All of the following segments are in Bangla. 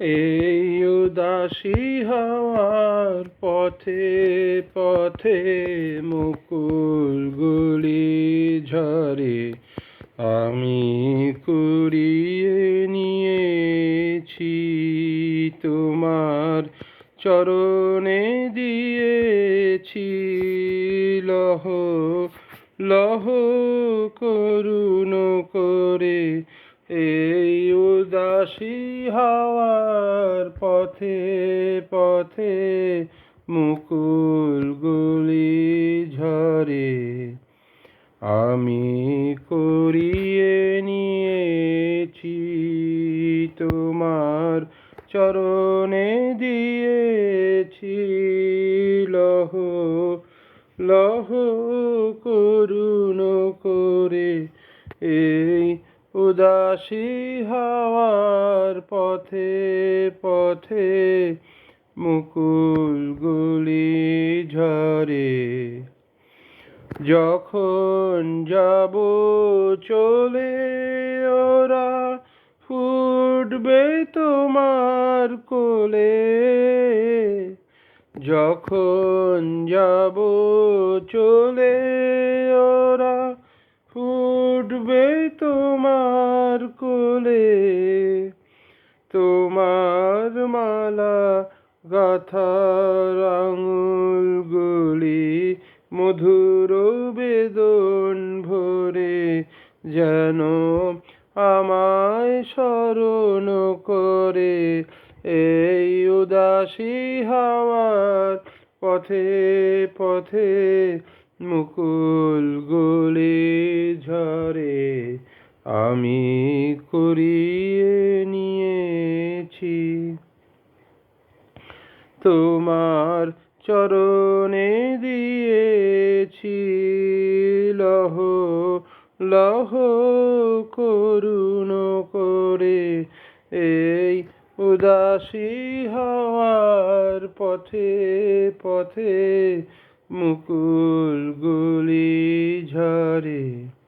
এই উদাসী হওয়ার পথে পথে মুকুলগুলি ঝরে। আমি কুড়িয়ে নিয়েছি তোমার চরণে দিয়েছি। লহ লহ, করুণ করে এই উদাসী হাওয়ার পথে পথে মুকুলগুলি ঝরে। আমি করিয়ে নিয়েছি তোমার চরণে দিয়েছি লহ লহ করুণ করে এই উদাসী হাওয়ার পথে পথে মুকুলগুলি ঝরে। যখন যাব চলে ওরা ফুটবে তোমার কোলে। যখন যাব চলে তোমার কোলে তোমার মালা গাথার আঙুলগুলি মধুর বেদন ভরে যেন আমায় স্মরণ করে। এই উদাসী হাওয়ার পথে পথে মুকুলগুলি ঝরে আমি করিয়ে নিয়েছি। তোমার চরণে দিয়েছি লহ লহ করুণ করে। এই উদাসী হওয়ার পথে পথে মুকুলগুলি ঝরে।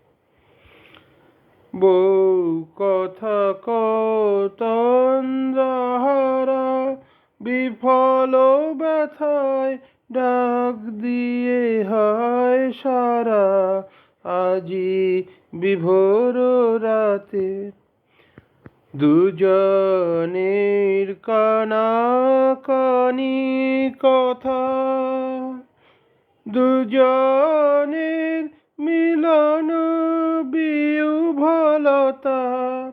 বউ কথা কতন্দ্রহারা বিফল ব্যথায় ডাক দিয়ে হয় সারা আজি বিভোর রাতে। দুজনের কানাকানি কথা, দুজনের বিউভলতা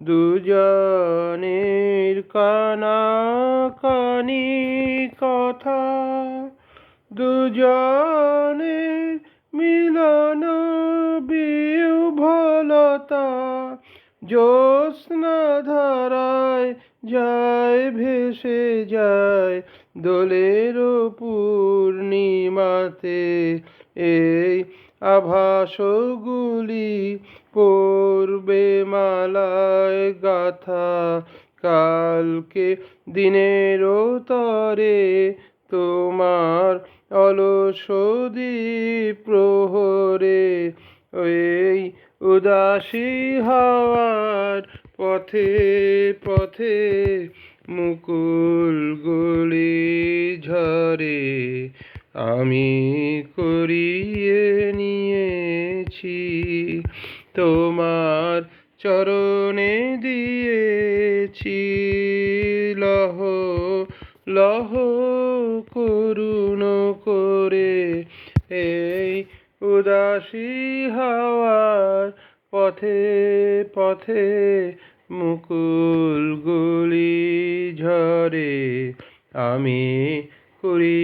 দুজনের কানাকানি কথা। দুজনের মিলন বিউভলতা জ্যোৎস্না ধারায় যায়, ভেসে যায়। দোলের পূর্ণিমাতে এই আভাসগুলি পড়বে মালায় গাথা, কালকে দিনের তরে তোমার অলসদি প্রহরে এই উদাসী হাওয়ার পথে পথে মুকুলগুলি ঝরে, আমি করিয়ে নিয়েছি তোমার চরণে দিয়েছি। লহ লহ করুণ করে এই উদাসী হাওয়ার পথে পথে মুকুল গুলি ঝরে। আমি করিয়ে